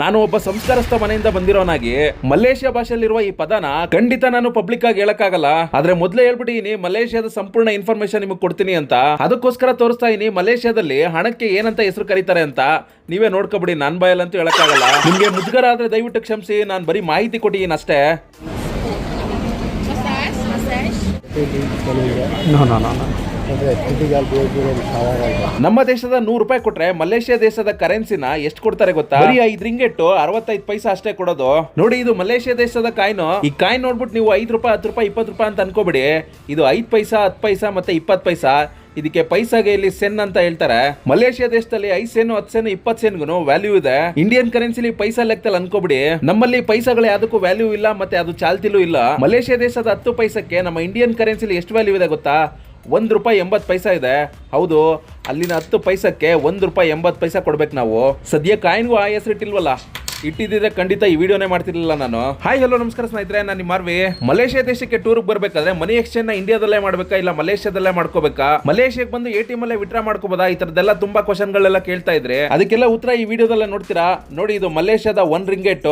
ನಾನು ಒಬ್ಬ ಸಂಸ್ಕಾರಸ್ಥ ಮನೆಯಿಂದ ಬಂದಿರೋನಾಗಿ ಮಲೇಷ್ಯಾ ಭಾಷೆಯಲ್ಲಿರುವ ಈ ಪದನ ಖಂಡಿತ ನಾನು ಪಬ್ಲಿಕ್ ಆಗಿ ಹೇಳಕ್ಕಾಗಲ್ಲ. ಆದ್ರೆ ಮೊದಲೇ ಹೇಳ್ಬಿಟ್ಟಿನಿ ಮಲೇಷ್ಯಾದ ಸಂಪೂರ್ಣ ಇನ್ಫಾರ್ಮೇಶನ್ ನಿಮಗೆ ಕೊಡ್ತೀನಿ ಅಂತ. ಅದಕ್ಕೋಸ್ಕರ ತೋರಿಸ್ತಾ ಇನಿ ಮಲೇಷ್ಯಾದಲ್ಲಿ ಹಣಕ್ಕೆ ಏನಂತ ಹೆಸರು ಕರೀತಾರೆ ಅಂತ. ನೀವೇ ನೋಡ್ಕೊಬಿಡಿ ನನ್ ಬಾಯಲ್ಲಂತೂ ಹೇಳಕ್ಕಾಗಲ್ಲ. ನಿಮ್ಗೆ ಮುಜುಗರ ಆದ್ರೆ ದಯವಿಟ್ಟು ಕ್ಷಮಿಸಿ ನಾನು ಬರೀ ಮಾಹಿತಿ ಕೊಟ್ಟಿದ್ದೀನಿ ಅಷ್ಟೇ? No, no, no, no. ನಮ್ಮ ದೇಶದ ನೂರು ರೂಪಾಯಿ ಕೊಟ್ರೆ ಮಲೇಷ್ಯಾ ದೇಶದ ಕರೆನ್ಸಿನ ಎಷ್ಟು ಕೊಡ್ತಾರೆ ಗೊತ್ತಾ? ಬರೀ ಐದ್ ರಿಂಗೆಟ್ಟು ಅರವತ್ತೈದು ಪೈಸಾ ಅಷ್ಟೇ ಕೊಡೋದು. ನೋಡಿ ಇದು ಮಲೇಷ್ಯಾ ದೇಶದ ಕಾಯ್ನು. ಈ ಕಾಯಿನ್ ನೋಡ್ಬಿಟ್ಟು ನೀವು ಐದು ರೂಪಾಯಿ ಹತ್ತು ರೂಪಾಯಿ ಇಪ್ಪತ್ತು ರೂಪಾಯಿ ಅಂತ ಅನ್ಕೋಬಿಡಿ. ಇದು ಐದು ಪೈಸಾ ಹತ್ತು ಪೈಸಾ ಮತ್ತೆ ಇಪ್ಪತ್ತು ಪೈಸಾ. ಇದಕ್ಕೆ ಪೈಸಾಗೆ ಇಲ್ಲಿ ಸೆನ್ ಅಂತ ಹೇಳ್ತಾರೆ. ಮಲೇಷ್ಯಾ ದೇಶದಲ್ಲಿ ಐದು ಸೆನ್ ಹತ್ತು ಸೆನ್ ಇಪ್ಪತ್ತು ಸೆನ್ಗೂ ವ್ಯಾಲ್ಯೂ ಇದೆ. ಇಂಡಿಯನ್ ಕರೆನ್ಸಿಲಿ ಪೈಸಾ ಲೆಕ್ಕದಲ್ಲಿ ಅನ್ಕೋಬಿಡಿ. ನಮ್ಮಲ್ಲಿ ಪೈಸಾಗಳು ಯಾವುದಕ್ಕೂ ವ್ಯಾಲ್ಯೂ ಇಲ್ಲ ಮತ್ತೆ ಅದು ಚಾಲ್ತಿಲೂ ಇಲ್ಲ. ಮಲೇಷ್ಯಾ ದೇಶದ ಹತ್ತು ಪೈಸಕ್ಕೆ ನಮ್ಮ ಇಂಡಿಯನ್ ಕರೆನ್ಸಿಲಿ ಎಷ್ಟು ವ್ಯಾಲ್ಯೂ ಇದೆ ಗೊತ್ತಾ? ಒಂದು ರೂಪಾಯಿ ಎಂಬತ್ತು ಪೈಸಾ ಇದೆ. ಹೌದು, ಅಲ್ಲಿನ ಹತ್ತು ಪೈಸಕ್ಕೆ ಒಂದು ರೂಪಾಯಿ ಎಂಬತ್ತು ಪೈಸಾ ಕೊಡ್ಬೇಕು ನಾವು. ಸದ್ಯ ಕಾಯಿನ್ಗೂ ಆ ಹೆಸರು ಇಟ್ಟಿದ್ದಿದ್ರೆ ಖಂಡಿತ ಈ ವಿಡಿಯೋನೇ ಮಾಡ್ತಿರ್ಲಿಲ್ಲ ನಾನು. ಹಾಯ್ ಹಲೋ ನಮಸ್ಕಾರ ಸ್ನೇಹಿತರೆ, ನಾನು ನಿಮ್ಮ ಮಾರ್ವಿ ಮಲೇಷ್ಯಾ ದೇಶಕ್ಕೆ ಟೂರ್ ಬರ್ಬೇಕಾದ್ರೆ ಮನಿ ಎಕ್ಸ್ಚೇಂಜ್ ಇಂಡಿಯಾದಲ್ಲೇ ಮಾಡ್ಬೇಕಾ ಇಲ್ಲ ಮಲೇಷ್ಯಾದಲ್ಲೇ ಮಾಡ್ಕೋಬೇಕಾ? ಮಲೇಷ್ಯಾಗೆ ಬಂದು ಎ ಟಿ ಎಂ ಅಲ್ಲೇ ವಿಡ್ರಾ ಮಾಡ್ಕೋಬೋದಾ ಈ ತರದೆಲ್ಲ ತುಂಬಾ ಕ್ವಶನ್ ಗಳೆಲ್ಲ ಕೇಳ್ತಾ ಇದ್ರೆ. ಅದಕ್ಕೆಲ್ಲ ಉತ್ತರ ಈ ವಿಡಿಯೋದಲ್ಲೇ ನೋಡ್ತೀರಾ? ನೋಡಿ, ಇದು ಮಲೇಷ್ಯಾದ ಒನ್ ರಿಂಗೆಟ್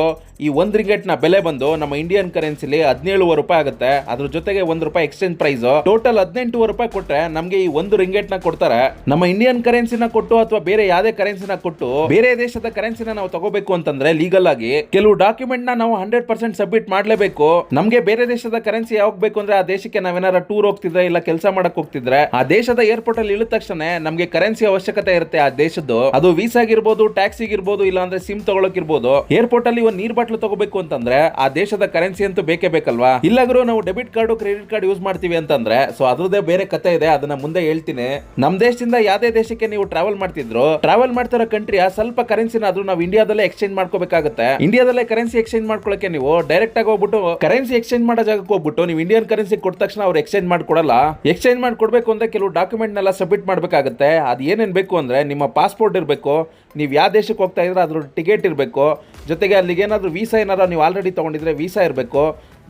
ಈ ಒಂದ್ ರಿಂಗೆಟ್ನ ಬೆಲೆ ಬಂದು ನಮ್ಮ ಇಂಡಿಯನ್ ಕರೆನ್ಸಿಲಿ ಹದಿನೇಳುವರೆ ರೂಪಾಯಿ ಆಗುತ್ತೆ. ಅದ್ರ ಜೊತೆಗೆ ಒಂದ್ ರೂಪಾಯಿ ಎಕ್ಸ್ಚೇಂಜ್ ಪ್ರೈಸ್ ಟೋಟಲ್ ಹದಿನೆಂಟುವರೆ ರೂಪಾಯಿ ಕೊಟ್ರೆ ನಮ್ಗೆ ಈ ಒಂದು ರಿಂಗೆಟ್ನ ಕೊಡ್ತಾರೆ. ನಮ್ಮ ಇಂಡಿಯನ್ ಕರೆನ್ಸಿನ ಕೊಟ್ಟು ಅಥವಾ ಬೇರೆ ಯಾವ್ದೇ ಕರೆನ್ಸಿನ ಕೊಟ್ಟು ಬೇರೆ ದೇಶದ ಕರೆನ್ಸಿನ ನಾವು ತಗೋಬೇಕು ಅಂತಂದ್ರೆ ಲೀಗಲ್ ಆಗಿ ಕೆಲವು ಡಾಕ್ಯುಮೆಂಟ್ನ ನಾವು ಹಂಡ್ರೆಡ್ ಪರ್ಸೆಂಟ್ ಸಬ್ಮಿಟ್ ಮಾಡ್ಲೇಬೇಕು. ನಮ್ಗೆ ಬೇರೆ ದೇಶದ ಕರೆನ್ಸಿ ಯಾವಾಗ ಬೇಕು ಅಂದ್ರೆ ಆ ದೇಶಕ್ಕೆ ನಾವೇನಾರ ಟೂರ್ ಹೋಗ್ತಿದ್ರೆ ಇಲ್ಲ ಕೆಲಸ ಮಾಡಕ್ ಹೋಗ್ತಿದ್ರೆ, ಆ ದೇಶದ ಏರ್ಪೋರ್ಟ್ ಅಲ್ಲಿ ಇಳಿದ ತಕ್ಷಣ ನಮ್ಗೆ ಕರೆನ್ಸಿ ಅವಶ್ಯಕತೆ ಇರುತ್ತೆ ಆ ದೇಶದ್ದು. ಅದು ವೀಸಾ ಆಗಿರ್ಬೋದು ಟ್ಯಾಕ್ಸಿ ಇರ್ಬೋದು ಇಲ್ಲ ಅಂದ್ರೆ ಸಿಮ್ ತಗೊಳಕ್ ಇರ್ಬೋದು ಏರ್ಪೋರ್ಟ್ ಅಲ್ಲಿ ಒಂದು ನೀರ್ ಬಾಟ್ಲು ತಗೋಬೇಕು ಅಂತಂದ್ರೆ ಆ ದೇಶದ ಕರೆನ್ಸಿ ಅಂತೂ ಬೇಕೇ ಬೇಕಲ್ವಾ? ಇಲ್ಲಾಗ್ರೂ ನಾವು debit card credit card use ಮಾಡ್ತೀವಿ ಅಂತಂದ್ರೆ ಸೊ ಅದ್ರದ್ದೇ ಬೇರೆ ಕತೆ ಇದೆ, ಅದನ್ನ ಮುಂದೆ ಹೇಳ್ತೀನಿ. ನಮ್ ದೇಶದಿಂದ ಯಾವ್ದೇ ದೇಶಕ್ಕೆ ನೀವು ಟ್ರಾವೆಲ್ ಮಾಡ್ತಿದ್ರು ಟ್ರಾವೆಲ್ ಮಾಡ್ತಿರೋ ಕಂಟ್ರಿಯ ಸ್ವಲ್ಪ ಕರೆನ್ಸಿನ ಆದ್ರೂ ನಾವು ಇಂಡಿಯಾದಲ್ಲೇ ಎಕ್ಸ್ಚೇಂಜ್ ಮಾಡ್ಕೋಬೇಕಾಗುತ್ತೆ ಇಂಡಿಯಾದಲ್ಲೇ ಕರೆನ್ಸಿ ಎಕ್ಸ್ಚೇಂಜ್ ಮಾಡ್ಕೊಳ್ಳಕ್ಕೆ ನೀವು ಡೈರೆಕ್ಟ್ ಆಗಿ ಹೋಗ್ಬಿಟ್ಟು ಕರೆನ್ಸಿ ಎಕ್ಸ್ಚೇಂಜ್ ಮಾಡೋ ಜಾಗಕ್ಕೆ ಹೋಗ್ಬಿಟ್ಟು ನೀವು ಇಂಡಿಯನ್ ಕರೆನ್ಸಿ ಕೊಟ್ಟ ತಕ್ಷಣ ಅವ್ರು ಎಕ್ಸ್ಚೇಂಜ್ ಮಾಡ್ಕೊಡಲ್ಲ. ಎಕ್ಸ್ಚೇಂಜ್ ಮಾಡ್ಕೊಡ್ಬೇಕು ಅಂದ್ರೆ ಕೆಲವು ಡಾಕ್ಯುಮೆಂಟ್ ನೆಲ್ಲ ಸಬ್ಮಿಟ್ ಮಾಡ್ಬೇಕಾಗುತ್ತೆ. ಅದು ಏನೇನು ಬೇಕು ಅಂದ್ರೆ ನಿಮ್ಮ ಪಾಸ್ಪೋರ್ಟ್ ಇರಬೇಕು, ನೀವು ಯಾವ ದೇಶಕ್ಕೆ ಹೋಗ್ತಾ ಇದ್ರೆ ಅದ್ರ ಟಿಕೆಟ್ ಇರಬೇಕು, ಜೊತೆಗೆ ಅಲ್ಲಿಗೆ ಏನಾದರೂ ವೀಸಾ ಏನಾದ್ರು ನೀವು ಆಲ್ರೆಡಿ ತಗೊಂಡಿದ್ರೆ ವೀಸಾ ಇರಬೇಕು,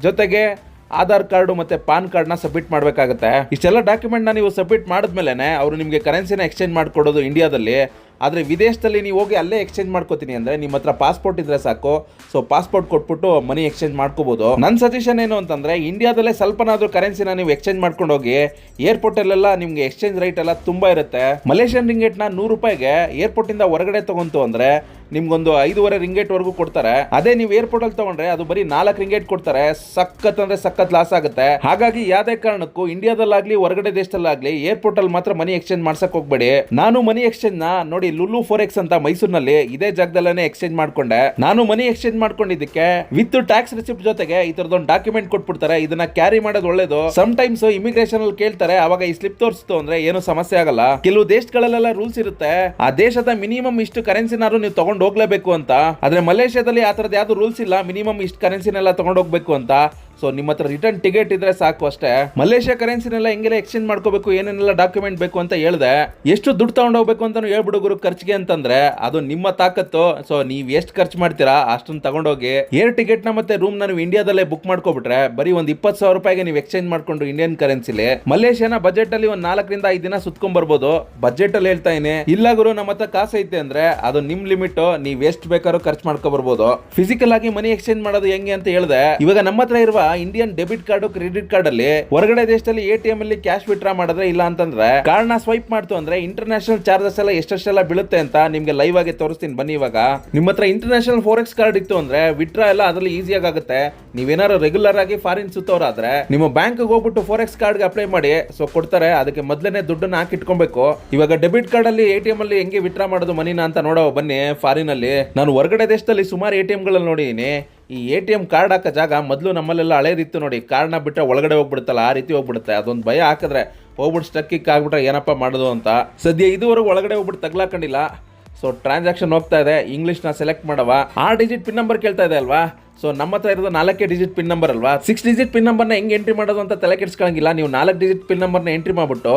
ಜೊತೆಗೆ ಆಧಾರ್ ಕಾರ್ಡು ಮತ್ತೆ ಪಾನ್ ಕಾರ್ಡ್ನ ಸಬ್ಮಿಟ್ ಮಾಡಬೇಕಾಗುತ್ತೆ. ಇಷ್ಟೆಲ್ಲ ಡಾಕ್ಯುಮೆಂಟ್ನ ನೀವು ಸಬ್ಮಿಟ್ ಮಾಡಿದ್ಮೇಲೆ ಅವರು ನಿಮಗೆ ಕರೆನ್ಸಿನ ಎಕ್ಸ್ಚೇಂಜ್ ಮಾಡಿಕೊಡೋದು ಇಂಡಿಯಾದಲ್ಲಿ ಆದರೆ ವಿದೇಶದಲ್ಲಿ ನೀವು ಹೋಗಿ ಅಲ್ಲೇ ಎಕ್ಸ್ಚೇಂಜ್ ಮಾಡ್ಕೋತೀನಿ ಅಂದರೆ ನಿಮ್ಮ ಹತ್ರ ಪಾಸ್ಪೋರ್ಟ್ ಇದ್ರೆ ಸಾಕು. ಸೊ ಪಾಸ್ಪೋರ್ಟ್ ಕೊಟ್ಬಿಟ್ಟು ಮನಿ ಎಕ್ಸ್ಚೇಂಜ್ ಮಾಡ್ಕೋಬೋದು. ನನ್ನ ಸಜೆಷನ್ ಏನು ಅಂತಂದರೆ ಇಂಡಿಯಾದಲ್ಲೇ ಸ್ವಲ್ಪನಾದರೂ ಕರೆನ್ಸಿನ ನೀವು ಎಕ್ಸ್ಚೇಂಜ್ ಮಾಡ್ಕೊಂಡು ಹೋಗಿ ಏರ್ಪೋರ್ಟಲ್ಲೆಲ್ಲ ನಿಮಗೆ ಎಕ್ಸ್ಚೇಂಜ್ ರೇಟ್ ಎಲ್ಲ ತುಂಬ ಇರುತ್ತೆ. ಮಲೇಷಿಯನ್ ರಿಂಗೇಟ್ನ ನೂರು ರೂಪಾಯಿಗೆ ಏರ್ಪೋರ್ಟಿಂದ ಹೊರಗಡೆ ತೊಗೊಂತು ಅಂದರೆ, ನಿಮ್ಗೊಂದು ಐದೂವರೆ ರಿಂಗೇಟ್ ವರೆಗೂ ಕೊಡ್ತಾರೆ. ಅದೇ ನೀವು ಏರ್ಪೋರ್ಟ್ ಅಲ್ಲಿ ತಗೊಂಡ್ರೆ, ಅದು ಬರೀ ನಾಲ್ಕು ರಿಂಗೇಟ್ ಕೊಡ್ತಾರೆ. ಸಖತ್ ಅಂದ್ರೆ ಸಖತ್ ಲಾಸ್ ಆಗುತ್ತೆ. ಹಾಗಾಗಿ ಯಾವುದೇ ಕಾರಣಕ್ಕೂ ಇಂಡಿಯಾದಲ್ಲಾಗ್ಲಿ ಹೊರಗಡೆ ದೇಶದಲ್ಲಾಗ್ಲಿ ಏರ್ಪೋರ್ಟ್ ಅಲ್ಲಿ ಮಾತ್ರ ಮನಿ ಎಕ್ಸ್ಚೇಂಜ್ ಮಾಡ್ಸಕ್ ಹೋಗ್ಬೇಡಿ. ನಾನು ಮನಿ ಎಕ್ಸ್ಚೇಂಜ್ನ ನೋಡಿ ಲುಲು ಫೋರ್ ಎಕ್ಸ್ ಅಂತ ಮೈಸೂರಿನಲ್ಲಿ ಇದೇ ಜಾಗದಲ್ಲೇ ಎಕ್ಸ್ಚೇಂಜ್ ಮಾಡ್ಕೊಂಡೆ. ನಾನು ಮನಿ ಎಕ್ಸ್ಚೇಂಜ್ ಮಾಡ್ಕೊಂಡಿದ್ದಕ್ಕೆ ವಿತ್ ಟ್ಯಾಕ್ಸ್ ರಿಸಿಪ್ಟ್ ಜೊತೆಗೆ ಈ ತರದೊಂದು ಡಾಕ್ಯುಮೆಂಟ್ ಕೊಟ್ಬಿಡ್ತಾರೆ. ಇದನ್ನ ಕ್ಯಾರಿ ಮಾಡೋದು ಒಳ್ಳೇದು. ಸಮ್ ಟೈಮ್ಸ್ ಇಮಿಗ್ರೇಷನ್ ಅಲ್ಲಿ ಕೇಳ್ತಾರೆ, ಅವಾಗ ಈ ಸ್ಲಿಪ್ ತೋರಿಸ್ತು ಅಂದ್ರೆ ಏನು ಸಮಸ್ಯೆ ಆಗಲ್ಲ. ಕೆಲವು ದೇಶಗಳಲ್ಲೆಲ್ಲ ರೂಲ್ಸ್ ಇರುತ್ತೆ. ಆ ದೇಶದ ಮಿನಿಮಮ್ ಇಷ್ಟು ಕರೆನ್ಸಿನಾರು ನೀವು ತಗೊಂಡು ಹೋಗ್ಲೇಬೇಕು ಅಂತ. ಆದ್ರೆ ಮಲೇಷ್ಯಾದಲ್ಲಿ ಆ ತರದ ಯಾವ್ದು ರೂಲ್ಸ್ ಇಲ್ಲ. ಮಿನಿಮಮ್ ಇಷ್ಟು ಕರೆನ್ಸಿನೆಲ್ಲ ತಗೊಂಡು ಹೋಗ್ಬೇಕು ಅಂತ. ಸೊ ನಿಮ್ಮ ಹತ್ರ ರಿಟರ್ನ್ ಟಿಕೆಟ್ ಇದ್ರೆ ಸಾಕು ಅಷ್ಟೇ. ಮಲೇಷ್ಯಾ ಕರೆನ್ಸಿನೆಲ್ಲ ಹೆಂಗೆಲ್ಲ ಎಕ್ಸ್ಚೇಂಜ್ ಮಾಡ್ಕೋಬೇಕು, ಏನೇನೆಲ್ಲ ಡಾಕ್ಯುಮೆಂಟ್ ಬೇಕು ಅಂತ ಹೇಳ್ದೆ. ಎಷ್ಟು ದುಡ್ಡು ತಗೊಂಡ್ ಹೋಗ್ಬೇಕು ಅಂತ ಹೇಳ್ಬಿಡು ಗುರು ಖರ್ಚಿಗೆ ಅಂತಂದ್ರೆ, ಅದು ನಿಮ್ಮ ತಾಕತ್ತು. ಸೊ ನೀವು ಎಷ್ಟು ಖರ್ಚು ಮಾಡ್ತೀರಾ ಅಷ್ಟೊಂದು ತಗೊಂಡೋಗಿ. ಏರ್ ಟಿಕೆಟ್ನ ಮತ್ತೆ ರೂಮ್ ನಾನು ಇಂಡಿಯಾದಲ್ಲೇ ಬುಕ್ ಮಾಡ್ಕೊಬಿಟ್ರೆ, ಬರೀ ಒಂದು ಇಪ್ಪತ್ತು ಸಾವಿರ ರೂಪಾಯಿಗೆ ನೀವು ಎಕ್ಸ್ಚೇಂಜ್ ಮಾಡ್ಕೊಂಡು ಇಂಡಿಯನ್ ಕರೆನ್ಸಿಲಿ ಮಲೇಷ್ಯಾನ ಬಜೆಟ್ ಅಲ್ಲಿ ಒಂದ್ ನಾಲ್ಕರಿಂದ ಐದು ದಿನ ಸುತ್ಕೊಂಡ್ ಬರ್ಬೋದು ಬಜೆಟ್ ಅಲ್ಲಿ ಹೇಳ್ತಾ ಇದೀನಿ ಇಲ್ಲ ಗುರು, ನಮ್ಮ ಹತ್ರ ಕಾಸು ಐತೆ ಅಂದ್ರೆ, ಅದು ನಿಮ್ ಲಿಮಿಟ್ ನೀವ್ ಎಷ್ಟು ಬೇಕಾದ್ರೂ ಖರ್ಚು ಮಾಡ್ಕೊ ಬರ್ಬೋದು ಫಿಸಿಕಲ್ ಆಗಿ ಮನಿ ಎಕ್ಸ್ಚೇಂಜ್ ಮಾಡೋದು ಹೆಂಗೆ ಅಂತ ಹೇಳ್ದೆ. ಇವಾಗ ನಮ್ಮ ಹತ್ರ ಇರುವ Indian debit card credit card ಅಲ್ಲಿ ಹೊರಗಡೆ ದೇಶದಲ್ಲಿ ಎ ಅಲ್ಲಿ ಕ್ಯಾಶ್ ವಿತ್ಡ್ರಾ ಮಾಡಿದ್ರೆ ಇಲ್ಲ ಅಂತಂದ್ರೆ ಕಾರ್ಡ್ನ ಸ್ವೈಪ್ ಮಾಡ್ತು ಅಂದ್ರೆ ಇಂಟರ್ನ್ಯಾಷನಲ್ ಚಾರ್ಜಸ್ ಎಲ್ಲ ಎಷ್ಟೆಷ್ಟೆಲ್ಲ ಬೀಳುತ್ತೆ ಅಂತ ನಿಮ್ಗೆ ಲೈವ್ ಆಗಿ ತೋರಿಸ್ತೀನಿ. ಬನ್ನಿ ಇವಾಗ. ನಿಮ್ಮ ಹತ್ರ ಇಂಟರ್ನ್ಯಾಷನಲ್ ಫೋರೆಕ್ಸ್ ಕಾರ್ಡ್ ಇತ್ತು ಅಂದ್ರೆ ವಿತ್ಡ್ರಾ ಎಲ್ಲ ಅದರಲ್ಲಿ ಈಸಿಯಾಗಿ ಆಗುತ್ತೆ. ನೀವೇನಾದ್ರು ರೆಗ್ಯುಲರ್ ಆಗಿ ಫಾರಿನ್ ಸುತ್ತೋರಾದ್ರೆ ನಿಮ್ಮ ಬ್ಯಾಂಕ್ ಹೋಗ್ಬಿಟ್ಟು ಫೋರೆಕ್ಸ್ ಕಾರ್ಡ್ ಅಪ್ಲೈ ಮಾಡಿ. ಸೊ ಕೊಡ್ತಾರೆ. ಅದಕ್ಕೆ ಮೊದಲನೇ ದುಡ್ಡನ್ನ ಹಾಕಿ ಇಟ್ಕೊಬೇಕು. ಇವಾಗ ಡೆಬಿಟ್ ಕಾರ್ಡ್ ಅಲ್ಲಿ ಎ ಟಿ ಎಂ ಅಲ್ಲಿ ಹೆಂಗೆ ವಿತ್ಡ್ರಾ ಮಾಡೋದು ಮನಿನ ಅಂತ ನೋಡೋ ಬನ್ನಿ ಫಾರಿನ್ ಅಲ್ಲಿ. ನಾನು ಹೊರಗಡೆ ದೇಶದಲ್ಲಿ ಸುಮಾರು ಎ ಟಿ ಗಳಲ್ಲಿ ನೋಡಿದೀನಿ. ಈ ಎ ಟಿ ಎಂ ಕಾರ್ಡ್ ಹಾಕೋ ಜಾಗ ಮೊದಲು ನಮ್ಮಲ್ಲೆಲ್ಲ ಹಳೇದಿತ್ತು ನೋಡಿ ಕಾರ್ಡ್ನ ಬಿಟ್ಟರೆ ಒಳಗಡೆ ಹೋಗ್ಬಿಡುತ್ತಲ್ಲ, ಆ ರೀತಿ ಹೋಗ್ಬಿಡುತ್ತೆ. ಅದೊಂದು ಭಯ ಹಾಕಿದ್ರೆ ಹೋಗ್ಬಿಟ್ಟು ಸ್ಟಕ್ಕಿಕ್ ಆಗ್ಬಿಟ್ರೆ ಏನಪ್ಪ ಮಾಡೋದು ಅಂತ. ಸದ್ಯ ಇದುವರೆಗೂ ಒಳಗಡೆ ಹೋಗ್ಬಿಟ್ಟು ತಗ್ಲಾಕೊಂಡಿಲ್ಲ. ಸೊ ಟ್ರಾನ್ಸಾಕ್ಷನ್ ಹೋಗ್ತಾ ಇದೆ ಇಂಗ್ಲೀಷ್ನ ಸೆಲೆಕ್ಟ್ ಮಾಡವ. ಆ ಡಿಜಿಟ್ ಪಿನ್ ನಂಬರ್ ಕೇಳ್ತಾ ಇದೆ ಅಲ್ವಾ? ಸೊ ನಮ್ಮ ಹತ್ರ ಇರೋದು ನಾಲ್ಕೇ ಡಿಜಿಟ್ ಪಿನ್ ನಂಬರ್ ಅಲ್ವಾ? ಸಿಕ್ಸ್ ಡಿಜಿಟ್ ಪಿನ್ ನಂಬರ್ನ ಹೆಂಗೆ ಎಂಟ್ರಿ ಮಾಡೋದು ಅಂತ ತಲೆ ಕೆಡಿಸ್ಕೊಳಂಗಿಲ್ಲ. ನೀವು ನಾಲ್ಕು ಡಿಜಿಟ್ ಪಿನ್ ನಂಬರ್ನ ಎಂಟ್ರಿ ಮಾಡ್ಬಿಟ್ಟು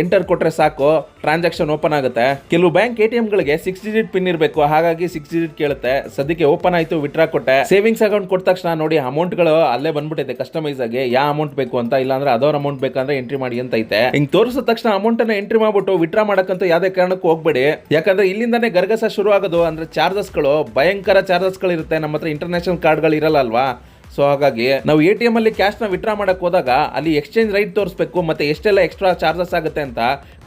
ಎಂಟರ್ ಕೊಟ್ರೆ ಸಾಕು ಟ್ರಾನ್ಸಾಕ್ಷನ್ ಓಪನ್ ಆಗುತ್ತೆ. ಕೆಲವು ಬ್ಯಾಂಕ್ ಎ ಟಿ ಗಳಿಗೆ ಸಿಕ್ಸ್ ಡಿಜಿಟ್ ಪಿನ್ ಇರಬೇಕು, ಹಾಗಾಗಿ ಸಿಕ್ಸ್ ಡಿಜಿಟ್ ಕೇಳುತ್ತೆ. ಸದ್ಯಕ್ಕೆ ಓಪನ್ ಆಯಿತು ವಿಡ್ರಾ ಕೊಟ್ಟೆ. ಸೇವಿಂಗ್ಸ್ ಅಕೌಂಟ್ ಕೊಟ್ಟ ತಕ್ಷಣ ನೋಡಿ ಅಮೌಂಟ್ಗಳು ಅಲ್ಲೇ ಬಂದ್ಬಿಟ್ಟಿದೆ ಕಸ್ಟಮೈಸ್ ಆಗಿ. ಯಾವ ಅಮೌಂಟ್ ಬೇಕು ಅಂತ, ಇಲ್ಲಾಂದ್ರೆ ಅದರ ಅಮೌಂಟ್ ಬೇಕಂದ್ರೆ ಎಂಟ್ರಿ ಮಾಡಿ ಅಂತ ಐತೆ. ಹಿಂಗ್ ತೋರಿಸಿದ ತಕ್ಷಣ ಅಮೌಂಟ್ ಅನ್ನ ಎಂಟ್ರಿ ಮಾಡ್ಬಿಟ್ಟು ವಿಟ್ರಾ ಮಾಡಕ್ಕಂತ ಯಾವುದೇ ಕಾರಣಕ್ಕೂ ಹೋಗ್ಬೇಡಿ. ಯಾಕಂದ್ರೆ ಇಲ್ಲಿಂದಾನೇ ಗರ್ಗಸ ಶುರು ಆಗೋದು ಅಂದ್ರೆ ಚಾರ್ಜಸ್ಗಳು, ಭಯಂಕರ ಚಾರ್ಜಸ್ಗಳು ಇರುತ್ತೆ. ನಮ್ಮ ಹತ್ರ ಇಂಟರ್ನ್ಯಾಷನಲ್ ಕಾರ್ಡ್ಗಳು ಇರಲ್ಲ ಅಲ್ವಾ? ಸೊ ಹಾಗಾಗಿ ನಾವು ಎ ಟಿ ಎಂ ಅಲ್ಲಿ ಕ್ಯಾಶ್ನ ವಿಡ್ರಾ ಮಾಡಕ್ ಹೋದಾಗ ಅಲ್ಲಿ ಎಕ್ಸ್ಚೇಂಜ್ ರೈಟ್ ತೋರಿಸಬೇಕು, ಮತ್ತೆ ಎಷ್ಟೆಲ್ಲ ಎಕ್ಸ್ಟ್ರಾ ಚಾರ್ಜಸ್ ಆಗುತ್ತೆ ಅಂತ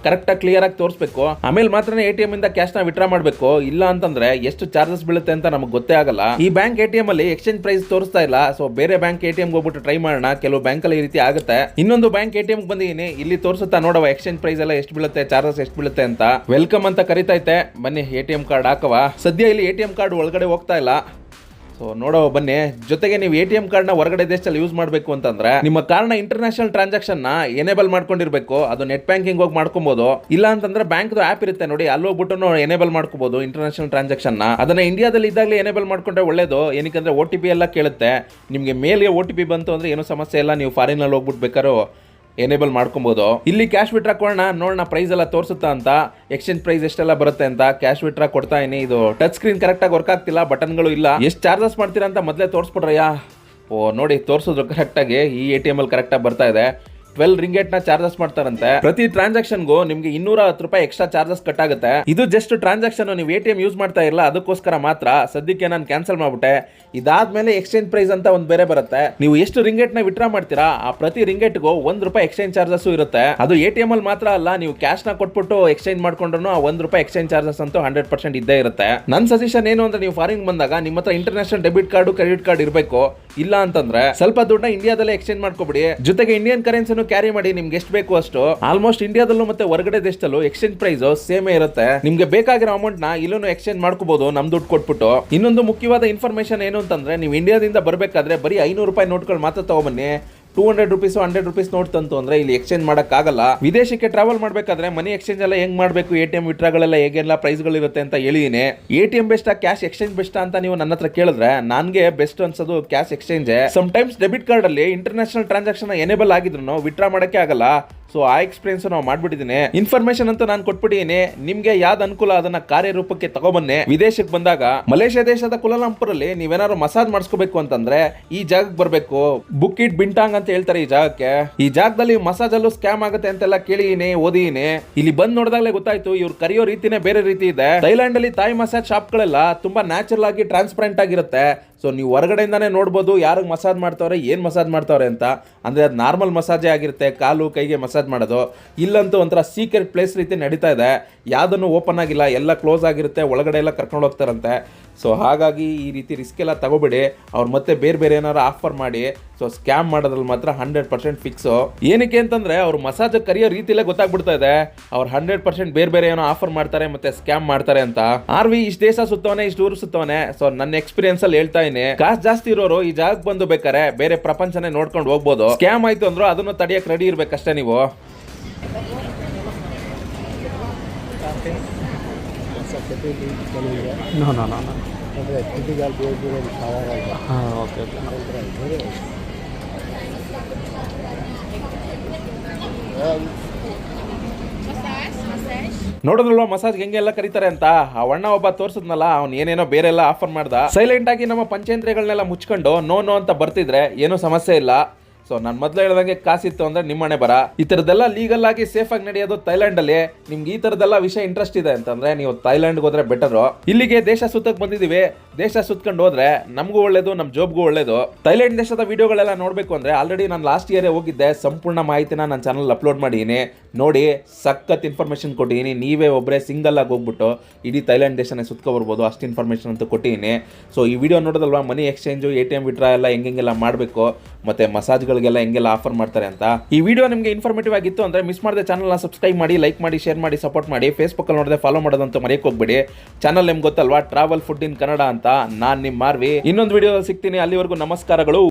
ಕರೆಕ್ಟ್ ಆಗಿ ಕ್ಲಿಯರ್ ಆಗಿ ತೋರಿಸಬೇಕು. ಆಮೇಲೆ ಮಾತ್ರ ಎ ಟಿ ಎಂ ಇಂದ ಕ್ಯಾಶ್ನ ವಿಡ್ರಾ ಮಾಡಬೇಕು. ಇಲ್ಲ ಅಂತಂದ್ರೆ ಎಷ್ಟು ಚಾರ್ಜಸ್ ಬೀಳುತ್ತೆ ಅಂತ ನಮಗೆ ಗೊತ್ತೇ ಆಗಲ್ಲ. ಈ ಬ್ಯಾಂಕ್ ಎಂ ಅಲ್ಲಿ ಎಕ್ಸ್ಚೇಂಜ್ ಪ್ರೈಸ್ ತೋರಿಸ್ತಾ ಇಲ್ಲ. ಸೊ ಬೇರೆ ಬ್ಯಾಂಕ್ ಎ ಟಿ ಎಂ ಹೋಗ್ಬಿಟ್ಟು ಟ್ರೈ ಮಾಡೋಣ. ಕೆಲವು ಬ್ಯಾಂಕ್ ಅಲ್ಲಿ ಈ ರೀತಿ ಆಗುತ್ತೆ. ಇನ್ನೊಂದು ಬ್ಯಾಂಕ್ ಎ ಟಿ ಎಂ ಬಂದಿದ್ದೀನಿ. ಇಲ್ಲಿ ತೋರಿಸುತ್ತಾ ನೋಡುವ ಎಕ್ಸ್ಚೇಂಜ್ ಪ್ರೈಸ್ ಎಲ್ಲ ಎಷ್ಟು ಬೀಳುತ್ತೆ ಚಾರ್ಜಸ್ ಎಷ್ಟು ಬೀಳುತ್ತೆ ಅಂತ. ವೆಲ್ಕಮ್ ಅಂತ ಕರಿತೈತೆ ಬನ್ನಿ ಎ ಟಿ ಎಂ ಕಾರ್ಡ್ ಹಾಕವ ಸದ್ಯ ಇಲ್ಲಿ ಎ ಟಿ ಎಂ ಕಾರ್ಡ್ ಒಳಗಡೆ ಹೋಗ್ತಾ ಇಲ್ಲ. ಸೊ ನೋಡೋ, ಬನ್ನಿ. ಜೊತೆಗೆ ನೀವು ಎ ಟಿ ಎಂ ಕಾರ್ಡ್ನ ಹೊರಗಡೆ ದೇಶದಲ್ಲಿ ಯೂಸ್ ಮಾಡಬೇಕು ಅಂತಂದ್ರೆ, ನಿಮ್ಮ ಕಾರ್ಡ್ನ ಇಂಟರ್ನ್ಯಾಷನಲ್ ಟ್ರಾನ್ಸಾಕ್ಷನ್ನ ಎನೇಬಲ್ ಮಾಡ್ಕೊಂಡಿರಬೇಕು. ಅದು ನೆಟ್ ಬ್ಯಾಂಕಿಂಗ್ ಹೋಗಿ ಮಾಡ್ಕೊಬೋದು. ಇಲ್ಲ ಅಂತಂದ್ರೆ ಬ್ಯಾಂಕ್ ಆಪ್ ಇರುತ್ತೆ ನೋಡಿ, ಅಲ್ಲಿ ಹೋಗ್ಬಿಟ್ಟು ಎನೇಬಲ್ ಮಾಡ್ಕೋಬಹುದು ಇಂಟರ್ನ್ಯಾಷನಲ್ ಟ್ರಾನ್ಸಾಕ್ಷನ್ನ. ಅದನ್ನ ಇಂಡಿಯಾದಲ್ಲಿ ಇದ್ದಾಗಲೇ ಎನೇಬಲ್ ಮಾಡ್ಕೊಂಡ್ರೆ ಒಳ್ಳೇದು. ಏನಕ್ಕೆ ಓ ಟಿ ಪಿ ಎಲ್ಲ ಕೇಳುತ್ತೆ. ನಿಮಗೆ ಮೇಲ್ಗೆ ಓ ಟಿ ಪಿ ಬಂತು ಅಂದ್ರೆ ಏನೂ ಸಮಸ್ಯೆ ಇಲ್ಲ. ನೀವು ಫಾರಿನ್ ಅಲ್ಲಿ ಹೋಗ್ಬಿಟ್ಟು ಬೇಕಾದ್ರೂ ಎನೇಬಲ್ ಮಾಡ್ಕೊಬೋದು. ಇಲ್ಲಿ ಕ್ಯಾಶ್ ವಿಟ್ರಾ ಕೊಡೋಣ, ನೋಡೋಣ ಪ್ರೈಸ್ ಎಲ್ಲ ತೋರಿಸುತ್ತಾ ಅಂತ ಎಕ್ಸ್ಚೇಂಜ್ ಪ್ರೈಸ್ ಎಷ್ಟೆಲ್ಲ ಬರುತ್ತೆ ಅಂತ ಕ್ಯಾಶ್ ವಿಟ್ರಾ ಕೊಡ್ತಾ ಇದೀನಿ. ಇದು ಟಚ್ ಸ್ಕ್ರೀನ್ ಕರೆಕ್ಟ್ ಆಗಿ ವರ್ಕ್ ಆಗ್ತಿಲ್ಲ, ಬಟನ್ಗಳು ಇಲ್ಲ. ಎಷ್ಟು ಚಾರ್ಜಸ್ ಮಾಡ್ತೀರಾ ಅಂತ ಮೊದಲೇ ತೋರಿಸ್ಬಿಟ್ರಯ್ಯ ಓ, ನೋಡಿ, ತೋರಿಸಿದ್ರು ಕರೆಕ್ಟಾಗಿ ಈ ಎ ಟಿ ಎಂ ಅಲ್ಲಿ ಕರೆಕ್ಟಾಗಿ ಬರ್ತಾ ಇದೆ. ಟ್ವೆಲ್ ರಿಂಗೇಟ್ನ ಚಾರ್ಜಸ್ ಮಾಡ್ತಾರಂತೆ. ಪ್ರತಿ ಟ್ರಾನ್ಸಾಕ್ಷನ್ ಟ್ರಾನ್ಸಾಕ್ಷನ್ಗೂ ನಿಮ್ಗೆ ಇನ್ನೂರ ಹತ್ತು ರೂಪಾಯಿ ಎಕ್ಸ್ಟ್ರಾ ಚಾರ್ಜಸ್ ಕಟ್ ಆಗುತ್ತೆ ಇದು ಜಸ್ಟ್ ಟ್ರಾನ್ಸಾಕ್ಷನ್ ನೀವು ಎ ಯೂಸ್ ಮಾಡ್ತಾ ಇರಲ್ಲ ಅದಕ್ಕೋಸ್ಕರ ಮಾತ್ರ ಸದ್ಯಕ್ಕೆ ನಾನು ಕ್ಯಾನ್ಸಲ್ ಮಾಡ್ಬಿಟ್ಟೆ. ಇದಾದ್ಮೇಲೆ ಎಕ್ಸ್ಚೇಂಜ್ ಪ್ರೈಸ್ ಅಂತ ಒಂದು ಬೇರೆ ಬರುತ್ತೆ. ನೀವು ಎಷ್ಟು ರಿಂಗೇಟ್ನ ವಿಟ್ರಾ ಮಾಡ್ತೀರಾ, ಆ ಪ್ರತಿ ರಿಂಗೇಟ್ಗೂ ಒಂದ್ ರೂಪಾಯಿ ಎಕ್ಸ್ಚೇಂಜ್ ಚಾರ್ಜಸ್ ಇರುತ್ತೆ. ಅದು ಎ ಟಿ ಅಲ್ಲಿ ಮಾತ್ರ ಅಲ್ಲ, ನೀವು ಕ್ಯಾಶ್ನ ಕೊಟ್ಬಿಟ್ಟು ಎಕ್ಸ್ಚೇಂಜ್ ಮಾಡ್ಕೊಂಡ್ರು ಆ ಒಂದ್ ರೂಪಾಯಿ ಎಕ್ಸ್ಚೇಂಜ್ ಚಾರ್ಜಸ್ ಅಂತೂ ಹಂಡ್ರೆಡ್ ಪರ್ಸೆಂಟ್ ಇದ್ದೇ ಇರುತ್ತೆ. ನನ್ನ ಸಜೆಷನ್ ಏನು ಅಂದ್ರೆ ನೀವು ಫಾರಿನ್ ಬಂದಾಗ ನಿಮ್ಮ ಹತ್ರ international debit card credit card ಇರಬೇಕು. ಇಲ್ಲ ಅಂತಂದ್ರೆ ಸ್ವಲ್ಪ ದುಡ್ಡನ್ನ ಇಂಡಿಯಾದಲ್ಲೇ ಎಕ್ಸ್ಚೇಂಜ್ ಮಾಡ್ಕೊಬಿಡಿ. ಜೊತೆಗೆ ಇಂಡಿಯನ್ ಕರೆನ್ಸಿನೂ ಕ್ಯಾರಿ ಮಾಡಿ ನಿಮ್ಗೆ ಎಷ್ಟು ಬೇಕು ಅಷ್ಟು ಆಲ್ಮೋಸ್ಟ್ ಇಂಡಿಯಾದಲ್ಲೂ ಮತ್ತೆ ಹೊರಗಡೆ ದೇಶದಲ್ಲೂ ಎಕ್ಸ್ಚೇಂಜ್ ಪ್ರೈಸ್ ಸೇಮ್ ಇರುತ್ತೆ. ನಿಮ್ಗೆ ಬೇಕಾಗಿರೋ ಅಮೌಂಟ್ನ ಇಲ್ಲೂ ಎಕ್ಸ್ಚೇಂಜ್ ಮಾಡ್ಕೋಬಹುದು ನಮ್ ದುಡ್ಡು ಕೊಟ್ಬಿಟ್ಟು. ಇನ್ನೊಂದು ಮುಖ್ಯವಾದ ಇನ್ಫಾರ್ಮೇಶನ್ ಏನು ಅಂತಂದ್ರೆ, ನೀವು ಇಂಡಿಯಾದಿಂದ ಬರಬೇಕಾದ್ರೆ ಬರೀ ಐನೂರು ರೂಪಾಯಿ ನೋಟ್ಗಳು ಮಾತ್ರ ತಗೊಬನ್ನಿ. Two hundred rupees hundred rupees note ತಂತು ಅಂದ್ರೆ ಇಲ್ಲಿ ಎಕ್ಸ್ಚೇಂಜ್ ಮಾಡಕ್ಕಾಗಲ್ಲ. ವಿದೇಶಕ್ಕೆ ಟ್ರಾವೆಲ್ ಮಾಡಬೇಕಾದ್ರೆ ಮನಿ ಎಕ್ಸ್ಚೇಂಜ್ ಎಲ್ಲ ಹೆಂಗ್ ಮಾಡಬೇಕು? ಎ ಟಿ ಎಂ ವಿಟ್ರಾಗಳೆಲ್ಲ ಹೇಗೆಲ್ಲ ಪ್ರೈಸ್ಗಳು ಇರುತ್ತೆ ಅಂತ ಹೇಳಿದೀನಿ A T M best cash exchange best ಅಂತ ನೀವು ನನ್ನ ಹತ್ರ ಕೇಳಿದ್ರೆ ನನಗೆ ಬೆಸ್ಟ್ ಅನ್ಸೋದು cash exchange some times debit card ಅಲ್ಲಿ ಇಂಟರ್ನ್ಯಾಷನಲ್ ಟ್ರಾನ್ಸಾಕ್ಷನ್ ಎನೇಬಲ್ ಆಗಿದ್ರು ವಿಟ್ರಾ ಮಾಡಕ್ಕೆ ಆಗಲ್ಲ. ಸೊ ಆ ಎಕ್ಸ್ಪೀರಿಯನ್ಸ್ ನಾವು ಮಾಡ್ಬಿಟ್ಟಿದ್ದೀನಿ ಇನ್ಫಾರ್ಮೇಶನ್ ಅಂತ ನಾನು ಕೊಟ್ಬಿಟ್ಟಿದ್ದೀನಿ ನಿಮ್ಗೆ ಯಾವ್ದು ಅನುಕೂಲ ಅದನ್ನ ಕಾರ್ಯರೂಪಕ್ಕೆ ತಗೊಬನ್ನಿ. ವಿದೇಶಕ್ಕೆ ಬಂದಾಗ ಮಲೇಷ್ಯಾ ದೇಶದ ಕುಲಾಲಂಪುರಲ್ಲಿ ನೀವೇನಾದ್ರು ಮಸಾಜ್ ಮಾಡಿಸ್ಕೋಬೇಕು ಅಂತಂದ್ರೆ ಈ ಜಾಗಕ್ಕೆ ಬರಬೇಕು. ಬುಕ್ ಇಟ್ ಬಿಂಟಾಂಗ್ ಅಂತ ಹೇಳ್ತಾರೆ ಈ ಜಾಗಕ್ಕೆ. ಈ ಜಾಗದಲ್ಲಿ ಮಸಾಜ್ ಅಲ್ಲೂ ಸ್ಕ್ಯಾಮ್ ಆಗುತ್ತೆ ಅಂತೆಲ್ಲ ಕೇಳಿದೀನಿ, ಓದಿದೀನಿ. ಇಲ್ಲಿ ಬಂದ್ ನೋಡಿದಾಗಲೇ ಗೊತ್ತಾಯ್ತು, ಇವ್ರು ಕರೆಯೋ ರೀತಿನೇ ಬೇರೆ ರೀತಿ ಇದೆ. ಥೈಲ್ಯಾಂಡ್ ಅಲ್ಲಿ ತಾಯಿ ಮಸಾಜ್ ಶಾಪ್ಗಳೆಲ್ಲ ತುಂಬಾ ನ್ಯಾಚುರಲ್ ಆಗಿ ಟ್ರಾನ್ಸ್ಪರೆಂಟ್ ಆಗಿರುತ್ತೆ. ಸೊ ನೀವು ಹೊರಗಡೆಯಿಂದಾನೇ ನೋಡ್ಬೋದು ಯಾರಿಗೆ ಮಸಾಜ್ ಮಾಡ್ತಾವ್ರೆ, ಏನು ಮಸಾಜ್ ಮಾಡ್ತಾವ್ರೆ ಅಂತ. ಅಂದರೆ ಅದು ನಾರ್ಮಲ್ ಮಸಾಜೇ ಆಗಿರುತ್ತೆ, ಕಾಲು ಕೈಗೆ ಮಸಾಜ್ ಮಾಡೋದು. ಇಲ್ಲಂತೂ ಒಂಥರ ಸೀಕ್ರೆಟ್ ಪ್ಲೇಸ್ ರೀತಿ ನಡೀತಾ ಇದೆ. ಯಾವುದನ್ನು ಓಪನ್ ಆಗಿಲ್ಲ, ಎಲ್ಲ ಕ್ಲೋಸ್ ಆಗಿರುತ್ತೆ, ಒಳಗಡೆ ಎಲ್ಲ ಕರ್ಕೊಂಡು ಹೋಗ್ತಾರಂತೆ. ಸೊ ಹಾಗಾಗಿ ಈ ರೀತಿ ರಿಸ್ಕ್ ಎಲ್ಲ ತಗೋಬೇಡಿ. ಅವ್ರು ಮತ್ತೆ ಬೇರೆ ಬೇರೆ ಏನಾರು ಆಫರ್ ಮಾಡಿ ಸೊ ಸ್ಕ್ಯಾಮ್ ಮಾಡೋದ್ರಲ್ಲಿ ಮಾತ್ರ ಹಂಡ್ರೆಡ್ ಪರ್ಸೆಂಟ್ ಫಿಕ್ಸು ಏನಕ್ಕೆ ಅಂತಂದ್ರೆ, ಅವ್ರು ಮಸಾಜ್ ಕರಿಯೋ ರೀತಿಲೇ ಗೊತ್ತಾಗ್ಬಿಡ್ತಾ ಇದೆ. ಅವ್ರು ಹಂಡ್ರೆಡ್ ಪರ್ಸೆಂಟ್ ಬೇರೆ ಬೇರೆ ಏನೋ ಆಫರ್ ಮಾಡ್ತಾರೆ, ಮತ್ತೆ ಸ್ಕ್ಯಾಮ್ ಮಾಡ್ತಾರೆ ಅಂತ. ಆರ್ ವಿ ಇಷ್ಟು ದೇಶ ಸುತ್ತವನೆ ಇಷ್ಟು ಊರು ಸುತ್ತವನೆ ಸೊ ನನ್ನ ಎಕ್ಸ್ಪೀರಿಯನ್ಸ್ ಅಲ್ಲಿ ಹೇಳ್ತಾ ಇದೀನಿ ಕಾಸು ಜಾಸ್ತಿ ಇರೋರು ಈ ಜಾಗಕ್ಕೆ ಬಂದು ಬೇಕಾರೆ ಬೇರೆ ಪ್ರಪಂಚನೇ ನೋಡ್ಕೊಂಡು ಹೋಗ್ಬೋದು. ಸ್ಕ್ಯಾಮ್ ಆಯ್ತು ಅಂದ್ರೂ ಅದನ್ನು ತಡೆಯಕ್ಕೆ ರೆಡಿ ಇರ್ಬೇಕಷ್ಟೇ ನೀವು. No, no, no. ಹಾಂ ಓಕೆ ಓಕೆ ನೋಡಿದ್ರಲ್ವ ಮಸಾಜ್ ಹೆಂಗೆಲ್ಲ ಕರೀತಾರೆ ಅಂತ? ಆ ಅಣ್ಣ ಒಬ್ಬ ತೋರ್ಸದ್ನಲ್ಲ ಅವ್ನು ಏನೇನೋ ಬೇರೆ ಎಲ್ಲ ಆಫರ್ ಮಾಡ್ದ. ಸೈಲೆಂಟ್ ಆಗಿ ನಮ್ಮ ಪಂಚೇಂದ್ರಿಯಗಳನ್ನೆಲ್ಲ ಮುಚ್ಕೊಂಡು ನೋ ನೋ ಅಂತ ಬರ್ತಿದ್ರೆ ಏನೂ ಸಮಸ್ಯೆ ಇಲ್ಲ. ಸೊ ನಾನು ಮೊದಲು ಹೇಳ್ದಂಗೆ ಕಾಸಿತ್ತು ಅಂದ್ರೆ ನಿಮ್ಮನೆ ಬರ. ಈ ಥರದ್ದೆಲ್ಲ ಲೀಗಲ್ ಆಗಿ ಸೇಫ್ ಆಗಿ ನಡೆಯೋದು ಥೈಲ್ಯಾಂಡ್ ಅಲ್ಲಿ ನಿಮ್ಗೆ ಈ ಥರದ್ದೆಲ್ಲ ವಿಷಯ ಇಂಟ್ರೆಸ್ಟ್ ಇದೆ ಅಂತಂದ್ರೆ ನೀವು ಥೈಲ್ಯಾಂಡ್ಗೆ ಹೋದ್ರೆ ಬೆಟರು ಇಲ್ಲಿಗೆ ದೇಶ ಸುತ್ತಕ್ಕೆ ಬಂದಿದ್ದೀವಿ. ದೇಶ ಸುತ್ಕೊಂಡು ಹೋದ್ರೆ ನಮಗೂ ಒಳ್ಳೇದು ನಮ್ಮ ಜಾಬ್ಗೂ ಒಳ್ಳೇದು. ಥೈಲ್ಯಾಂಡ್ ದೇಶದ ವಿಡಿಯೋಗಳೆಲ್ಲ ನೋಡಬೇಕು ಅಂದ್ರೆ ಆಲ್ರೆಡಿ ನಾನು ಲಾಸ್ಟ್ ಇಯರೇ ಹೋಗಿದ್ದೆ. ಸಂಪೂರ್ಣ ಮಾಹಿತಿನ ನನ್ನ ಚಾನಲ್ ಅಪ್ಲೋಡ್ ಮಾಡಿದ್ದೀನಿ ನೋಡಿ, ಸಖತ್ ಇನ್ಫಾರ್ಮೇಷನ್ ಕೊಟ್ಟಿದ್ದೀನಿ ನೀವೇ ಒಬ್ಬರೇ ಸಿಂಗಲ್ ಆಗಿ ಹೋಗ್ಬಿಟ್ಟು ಇಡೀ ಥೈಲ್ಯಾಂಡ್ ದೇಶನೇ ಸುತ್ಕೊ ಬರ್ಬೋದು. ಅಷ್ಟು ಇನ್ಫಾರ್ಮೇಷನ್ ಅಂತ ಕೊಟ್ಟಿದ್ದೀನಿ ಸೊ ಈ video ನೋಡೋದಲ್ವಾ? Money exchange A T M withdraw ಎಲ್ಲ ಹೆಂಗೆಲ್ಲ ಮಾಡಬೇಕು. ಮತ್ತೆ ಮಸಾಜ್ಗಳಿಗೆಲ್ಲ ಹೆಂಗೆಲ್ಲ ಆಫರ್ ಮಾಡ್ತಾರೆ ಅಂತ. ಈ ವಿಡಿಯೋ ನಿಮಗೆ ಇನ್ಫಾರ್ಮೇಟಿವ್ ಆಗಿತ್ತು ಅಂದ್ರೆ ಮಿಸ್ ಮಾಡದೆ ಚಾನಲ್ನ ಸಬ್ಸ್ಕ್ರೈಬ್ ಮಾಡಿ ಲೈಕ್ ಮಾಡಿ ಶೇರ್ ಮಾಡಿ ಸಪೋರ್ಟ್ ಮಾಡಿ. ಫೇಸ್ಬುಕ್ಕಲ್ಲಿ ನೋಡದೆ ಫಾಲೋ ಮಾಡೋದಂತ ಮರೆಯಕ್ಕೆ ಹೋಗ್ಬೇಡಿ. ಚಾನಲ್ ನಿಮ್ಗೆ ಗೊತ್ತಲ್ವಾ? ಟ್ರಾವೆಲ್ ಫುಡ್ ಇನ್ ಕನ್ನಡ ಅಂತ ನಾನು ನಿಮ್ಮ ಮಾರ್ವಿ. ಇನ್ನೊಂದು ವಿಡಿಯೋದಲ್ಲಿ ಸಿಗ್ತೀನಿ. ಅಲ್ಲಿವರೆಗೂ ನಮಸ್ಕಾರಗಳು.